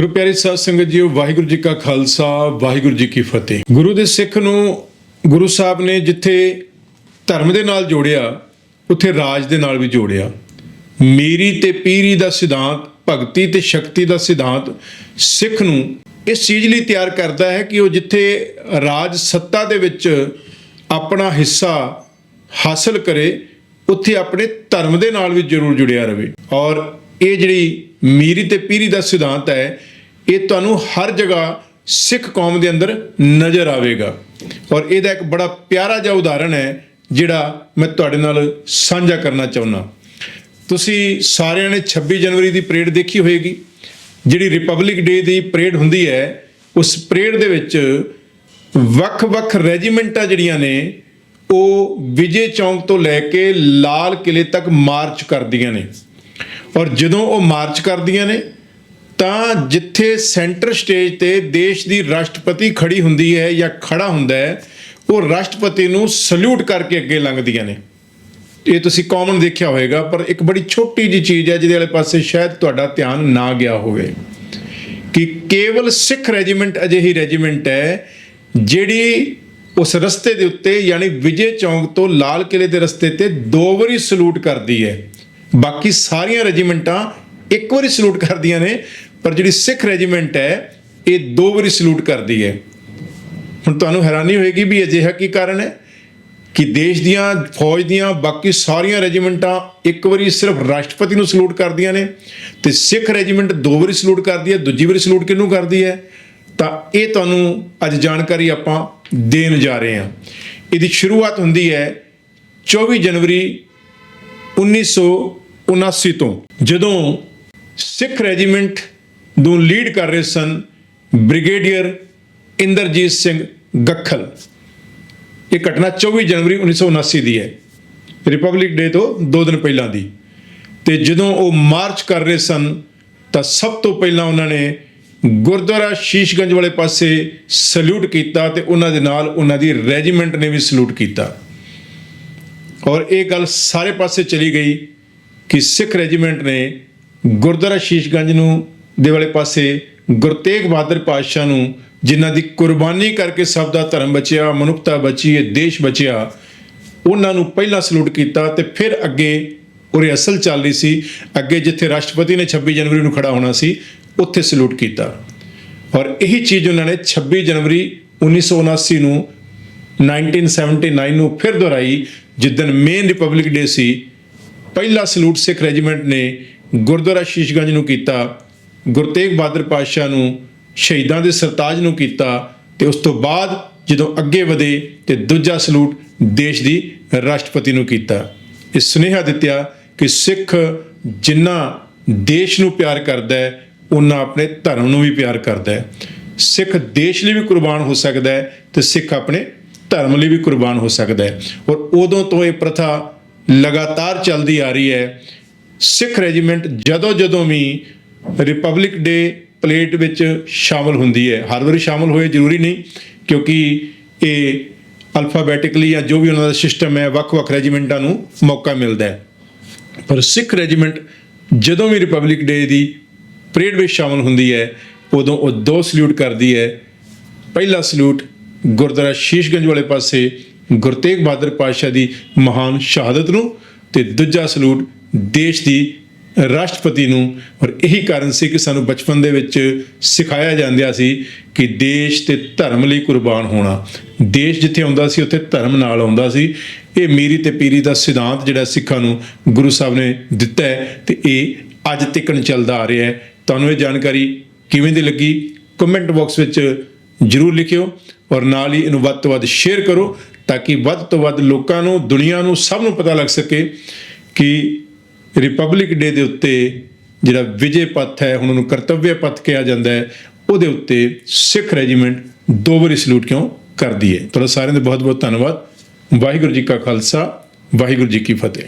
ਗੁਰੂ ਪਿਆਰੇ ਸਾਧ ਸੰਗਤ ਜੀਓ, ਵਾਹਿਗੁਰੂ ਜੀ ਕਾ ਖਾਲਸਾ, ਵਾਹਿਗੁਰੂ ਜੀ ਕੀ ਫਤਿਹ। ਗੁਰੂ ਦੇ ਸਿੱਖ ਨੂੰ ਗੁਰੂ ਸਾਹਿਬ ਨੇ ਜਿੱਥੇ ਧਰਮ ਦੇ ਨਾਲ ਜੋੜਿਆ, ਉੱਥੇ ਰਾਜ ਦੇ ਨਾਲ ਵੀ ਜੋੜਿਆ। ਮੀਰੀ ਤੇ ਪੀਰੀ ਦਾ ਸਿਧਾਂਤ, ਭਗਤੀ ਤੇ ਸ਼ਕਤੀ ਦਾ ਸਿਧਾਂਤ ਸਿੱਖ ਨੂੰ ਇਸ ਚੀਜ਼ ਲਈ ਤਿਆਰ ਕਰਦਾ ਹੈ ਕਿ ਉਹ ਜਿੱਥੇ ਰਾਜ ਸੱਤਾ ਦੇ ਵਿੱਚ ਆਪਣਾ ਹਿੱਸਾ ਹਾਸਲ ਕਰੇ, ਉੱਥੇ ਆਪਣੇ ਧਰਮ ਦੇ ਨਾਲ ਵੀ ਜ਼ਰੂਰ ਜੁੜਿਆ ਰਹੇ। ਔਰ ਇਹ ਜਿਹੜੀ ਮੀਰੀ ਤੇ ਪੀਰੀ ਦਾ ਸਿਧਾਂਤ ਹੈ, ਇਹ ਤੁਹਾਨੂੰ ਹਰ ਜਗ੍ਹਾ ਸਿੱਖ ਕੌਮ ਦੇ ਅੰਦਰ ਨਜ਼ਰ ਆਵੇਗਾ। ਔਰ ਇਹਦਾ ਇੱਕ ਬੜਾ ਪਿਆਰਾ ਜਿਹਾ ਉਦਾਹਰਣ ਹੈ, ਜਿਹੜਾ ਮੈਂ ਤੁਹਾਡੇ ਨਾਲ ਸਾਂਝਾ ਕਰਨਾ ਚਾਹੁੰਦਾ। ਤੁਸੀਂ ਸਾਰਿਆਂ ਨੇ 26 ਜਨਵਰੀ ਦੀ ਪਰੇਡ ਦੇਖੀ ਹੋਏਗੀ ਜਿਹੜੀ ਰਿਪਬਲਿਕ ਡੇ ਦੀ ਪਰੇਡ ਹੁੰਦੀ ਹੈ, ਉਸ ਪਰੇਡ ਦੇ ਵਿੱਚ ਵੱਖ-ਵੱਖ ਰੈਜੀਮੈਂਟਾਂ ਜਿਹੜੀਆਂ ਨੇ, ਉਹ ਵਿਜੇ ਚੌਂਕ ਤੋਂ ਲੈ ਕੇ ਲਾਲ ਕਿਲੇ ਤੱਕ ਮਾਰਚ ਕਰਦੀਆਂ ਨੇ। ਔਰ ਜਦੋਂ ਉਹ ਮਾਰਚ ਕਰਦੀਆਂ ਨੇ, ਤਾਂ ਜਿੱਥੇ ਸੈਂਟਰ ਸਟੇਜ ਤੇ ਦੇਸ਼ ਦੀ ਰਾਸ਼ਟਰਪਤੀ ਖੜੀ ਹੁੰਦੀ ਹੈ ਜਾਂ ਖੜਾ ਹੁੰਦਾ ਹੈ, ਉਹ ਰਾਸ਼ਟਰਪਤੀ ਨੂੰ ਸਲੂਟ ਕਰਕੇ ਅੱਗੇ ਲੰਘਦੀਆਂ ਨੇ। ਇਹ ਤੁਸੀਂ ਕਾਮਨ ਦੇਖਿਆ ਹੋਵੇਗਾ, ਪਰ ਇੱਕ ਬੜੀ ਛੋਟੀ ਜੀ ਚੀਜ਼ ਹੈ, ਜਿਹਦੇ ਵਾਲੇ ਪਾਸੇ ਸ਼ਾਇਦ ਤੁਹਾਡਾ ਧਿਆਨ ਨਾ ਗਿਆ ਹੋਵੇ, ਕਿ ਕੇਵਲ ਸਿੱਖ ਰੈਜੀਮੈਂਟ ਅਜਿਹੀ ਰੈਜੀਮੈਂਟ ਹੈ, ਜਿਹੜੀ ਉਸ ਰਸਤੇ ਦੇ ਉੱਤੇ, ਯਾਨੀ ਵਿਜੇ ਚੌਂਕ ਤੋਂ ਲਾਲ ਕਿਲੇ ਦੇ ਰਸਤੇ ਤੇ ਦੋ ਵਾਰੀ ਸਲੂਟ ਕਰਦੀ ਹੈ। ਬਾਕੀ ਸਾਰੀਆਂ ਰੈਜੀਮੈਂਟਾਂ ਇੱਕ ਵਾਰੀ ਸਲੂਟ ਕਰਦੀਆਂ ਨੇ, ਪਰ ਜਿਹੜੀ ਸਿੱਖ ਰੈਜੀਮੈਂਟ ਹੈ, ਇਹ ਦੋ ਵਾਰੀ ਸਲੂਟ ਕਰਦੀ ਹੈ। ਹੁਣ ਤੁਹਾਨੂੰ ਹੈਰਾਨੀ ਹੋਏਗੀ ਵੀ ਅਜਿਹਾ ਕੀ ਕਾਰਨ ਹੈ? ਕਿ ਦੇਸ਼ ਦੀਆਂ, ਫੌਜ ਦੀਆਂ ਬਾਕੀ ਸਾਰੀਆਂ ਰੈਜੀਮੈਂਟਾਂ ਇੱਕ ਵਾਰੀ ਸਿਰਫ ਰਾਸ਼ਟਰਪਤੀ ਨੂੰ ਸਲੂਟ ਕਰਦੀਆਂ ਨੇ ਤੇ ਸਿੱਖ ਰੈਜੀਮੈਂਟ ਦੋ ਵਾਰੀ ਸਲੂਟ ਕਰਦੀ ਹੈ, ਦੂਜੀ ਵਾਰੀ ਸਲੂਟ ਕਿਹਨੂੰ ਕਰਦੀ ਹੈ? ਤਾਂ ਇਹ ਤੁਹਾਨੂੰ ਅੱਜ ਜਾਣਕਾਰੀ ਆਪਾਂ ਦੇਣ ਜਾ ਰਹੇ ਹਾਂ। ਇਹਦੀ ਸ਼ੁਰੂਆਤ ਹੁੰਦੀ ਹੈ 24 ਜਨਵਰੀ 1979 ਤੋਂ ਜਦੋਂ ਸਿੱਖ ਰੈਜੀਮੈਂਟ ਨੂੰ ਲੀਡ ਕਰ ਰਹੇ ਸਨ, ਬ੍ਰਿਗੇਡੀਅਰ ਇੰਦਰਜੀਤ ਸਿੰਘ ਗੱਖਲ। ਇਹ ਘਟਨਾ 24 ਜਨਵਰੀ 1979 ਦੀ ਹੈ। ਰਿਪਬਲਿਕ ਡੇ ਤੋਂ 2 ਦਿਨ ਪਹਿਲਾਂ ਦੀ। ਤੇ ਜਦੋਂ ਉਹ ਮਾਰਚ ਕਰ ਰਹੇ ਸਨ, ਤਾਂ ਸਭ ਤੋਂ ਪਹਿਲਾਂ ਉਹਨਾਂ ਨੇ ਗੁਰਦੁਆਰਾ ਸ਼ੀਸ਼ਗੰਜ ਵਾਲੇ ਪਾਸੇ ਸਲੂਟ ਕੀਤਾ ਤੇ ਉਹਨਾਂ ਦੇ ਨਾਲ ਉਹਨਾਂ ਦੀ ਰੈਜੀਮੈਂਟ ਨੇ ਵੀ ਸਲੂਟ ਕੀਤਾ। ਔਰ ਇਹ ਗੱਲ ਸਾਰੇ ਪਾਸੇ ਚਲੀ ਗਈ। ਕਿ ਸਿੱਖ ਰੈਜੀਮੈਂਟ ਨੇ ਗੁਰਦੁਆਰਾ ਸ਼ੀਸ਼ਗੰਜ ਨੂੰ ਦੇ ਵਾਲੇ ਪਾਸੇ ਗੁਰਤੇਗ ਬਹਾਦਰ ਪਾਤਸ਼ਾਹ ਨੂੰ ਜਿਨ੍ਹਾਂ ਦੀ ਕੁਰਬਾਨੀ ਕਰਕੇ ਸਭ ਦਾ ਧਰਮ ਬਚਿਆ, ਮਨੁੱਖਤਾ ਬਚੀ, ਇਹ ਦੇਸ਼ ਬਚਿਆ, ਉਹਨਾਂ ਨੂੰ ਪਹਿਲਾਂ ਸਲੂਟ ਕੀਤਾ ਤੇ ਫਿਰ ਅੱਗੇ ਉਰੇ ਅਸਲ ਚੱਲ ਰਹੀ ਸੀ। ਅੱਗੇ ਜਿੱਥੇ ਰਾਸ਼ਟਰਪਤੀ ਨੇ 26 ਜਨਵਰੀ ਨੂੰ ਖੜਾ ਹੋਣਾ ਸੀ, ਉੱਥੇ ਸਲੂਟ ਕੀਤਾ। ਔਰ ਇਹੀ ਚੀਜ਼ ਉਹਨਾਂ ਨੇ 26 ਜਨਵਰੀ 1979 ਨੂੰ 1979 ਨੂੰ ਫਿਰ ਦੁਹਰਾਈ ਜਿੱਦਨ ਮੇਨ ਰਿਪਬਲਿਕ ਡੇ ਸੀ ਪਹਿਲਾ ਸਲੂਟ ਸਿੱਖ ਰੈਜੀਮੈਂਟ ਨੇ ਗੁਰਦੁਆਰਾ ਸ਼ੀਸ਼ਗੰਜ ਨੂੰ ਕੀਤਾ ਗੁਰਤੇਗ ਬਹਾਦਰ ਪਾਤਸ਼ਾਹ ਨੂੰ, ਸ਼ਹੀਦਾਂ ਦੇ ਸਰਤਾਜ ਨੂੰ ਕੀਤਾ ਤੇ ਉਸ ਤੋਂ ਬਾਅਦ ਜਦੋਂ ਅੱਗੇ ਵਧੇ ਤੇ ਦੂਜਾ ਸਲੂਟ ਦੇਸ਼ ਦੀ ਰਾਸ਼ਟਰਪਤੀ ਨੂੰ ਕੀਤਾ। ਇਹ ਸੁਨੇਹਾ ਦਿੱਤਾ ਕਿ ਸਿੱਖ ਜਿੰਨਾ ਦੇਸ਼ ਨੂੰ ਪਿਆਰ ਕਰਦਾ ਹੈ ਉਹਨਾਂ ਆਪਣੇ ਧਰਮ ਨੂੰ ਵੀ ਪਿਆਰ ਕਰਦਾ ਹੈ। ਸਿੱਖ ਦੇਸ਼ ਲਈ ਵੀ ਕੁਰਬਾਨ ਹੋ ਸਕਦਾ ਹੈ ਤੇ ਸਿੱਖ ਆਪਣੇ ਧਰਮ ਲਈ ਵੀ ਕੁਰਬਾਨ ਹੋ ਸਕਦਾ ਹੈ। ਔਰ ਉਦੋਂ ਤੋਂ ਇਹ ਪ੍ਰਥਾ ਲਗਾਤਾਰ ਚੱਲਦੀ ਆ ਰਹੀ ਹੈ। ਸਿੱਖ ਰੈਜੀਮੈਂਟ ਜਦੋਂ ਜਦੋਂ ਵੀ ਰਿਪਬਲਿਕ ਡੇ ਪਲੇਟ ਵਿੱਚ ਸ਼ਾਮਲ ਹੁੰਦੀ ਹੈ। ਹਰ ਵਾਰੀ ਸ਼ਾਮਲ ਹੋਏ ਜ਼ਰੂਰੀ ਨਹੀਂ, ਕਿਉਂਕਿ ਇਹ ਅਲਫਾਬੈਟਿਕਲੀ ਜਾਂ ਜੋ ਵੀ ਉਹਨਾਂ ਦਾ ਸਿਸਟਮ ਹੈ, ਵੱਖ-ਵੱਖ ਰੈਜੀਮੈਂਟਾਂ ਨੂੰ ਮੌਕਾ ਮਿਲਦਾ ਹੈ। ਪਰ ਸਿੱਖ ਰੈਜੀਮੈਂਟ ਜਦੋਂ ਵੀ ਰਿਪਬਲਿਕ ਡੇ ਦੀ ਪਰੇਡ ਵਿੱਚ ਸ਼ਾਮਲ ਹੁੰਦੀ ਹੈ, ਉਦੋਂ ਉਹ ਦੋ ਸਲੂਟ ਕਰਦੀ ਹੈ। ਪਹਿਲਾ ਸਲੂਟ ਗੁਰਦੁਆਰਾ ਸ਼ੀਸ਼ਗੰਜ ਵਾਲੇ ਪਾਸੇ ਗੁਰਤੇਗ ਬਹਾਦਰ ਪਾਤਸ਼ਾਹ ਦੀ ਮਹਾਨ ਸ਼ਹਾਦਤ ਨੂੰ ਤੇ ਦੂਜਾ ਸਲੂਟ ਦੇਸ਼ ਦੀ ਰਾਸ਼ਟਰਪਤੀ ਨੂੰ ਔਰ ਇਹੀ ਕਾਰਨ ਸੀ ਕਿ ਸਾਨੂੰ ਬਚਪਨ ਦੇ ਵਿੱਚ ਸਿਖਾਇਆ ਜਾਂਦਾ ਸੀ ਕਿ ਦੇਸ਼ ਤੇ ਧਰਮ ਲਈ ਕੁਰਬਾਨ ਹੋਣਾ। ਦੇਸ਼ ਜਿੱਥੇ ਆਉਂਦਾ ਸੀ, ਉੱਥੇ ਧਰਮ ਨਾਲ ਆਉਂਦਾ ਸੀ। ਇਹ ਮੀਰੀ ਤੇ ਪੀਰੀ ਦਾ ਸਿਧਾਂਤ ਜਿਹੜਾ ਸਿੱਖਾਂ ਨੂੰ ਗੁਰੂ ਸਾਹਿਬ ਨੇ ਦਿੱਤਾ ਹੈ ਤੇ ਇਹ ਅੱਜ ਤੱਕ ਚੱਲਦਾ ਆ ਰਿਹਾ ਹੈ। ਤੁਹਾਨੂੰ ਇਹ ਜਾਣਕਾਰੀ ਕਿਵੇਂ ਦੀ ਲੱਗੀ? ਕਮੈਂਟ ਬਾਕਸ ਵਿੱਚ ਜਰੂਰ ਲਿਖਿਓ ਔਰ ਨਾਲ ਹੀ ਇਹਨੂੰ ਵੱਧ ਤੋਂ ਵੱਧ ਸ਼ੇਅਰ ਕਰੋ ਤਾਂ ਕਿ ਵੱਧ ਤੋਂ ਵੱਧ ਲੋਕਾਂ ਨੂੰ, ਦੁਨੀਆ ਨੂੰ ਸਭ ਨੂੰ ਪਤਾ ਲੱਗ ਸਕੇ ਕਿ ਰਿਪਬਲਿਕ ਡੇ ਦੇ ਉੱਤੇ ਜਿਹੜਾ ਵਿਜੇ ਪੱਥ ਹੈ, ਹੁਣ ਉਹਨੂੰ ਕਰਤੱਵਯ ਪੱਥ ਕਿਹਾ ਜਾਂਦਾ ਹੈ, ਉਹਦੇ ਉੱਤੇ ਸਿੱਖ ਰੈਜੀਮੈਂਟ ਦੋ ਵਾਰੀ ਸਲੂਟ ਕਿਉਂ ਕਰਦੀ ਹੈ? ਤੁਹਾਡਾ ਸਾਰਿਆਂ ਦਾ ਬਹੁਤ ਬਹੁਤ ਧੰਨਵਾਦ। ਵਾਹਿਗੁਰੂ ਜੀ ਕਾ ਖਾਲਸਾ, ਵਾਹਿਗੁਰੂ ਜੀ ਕੀ ਫਤਿਹ।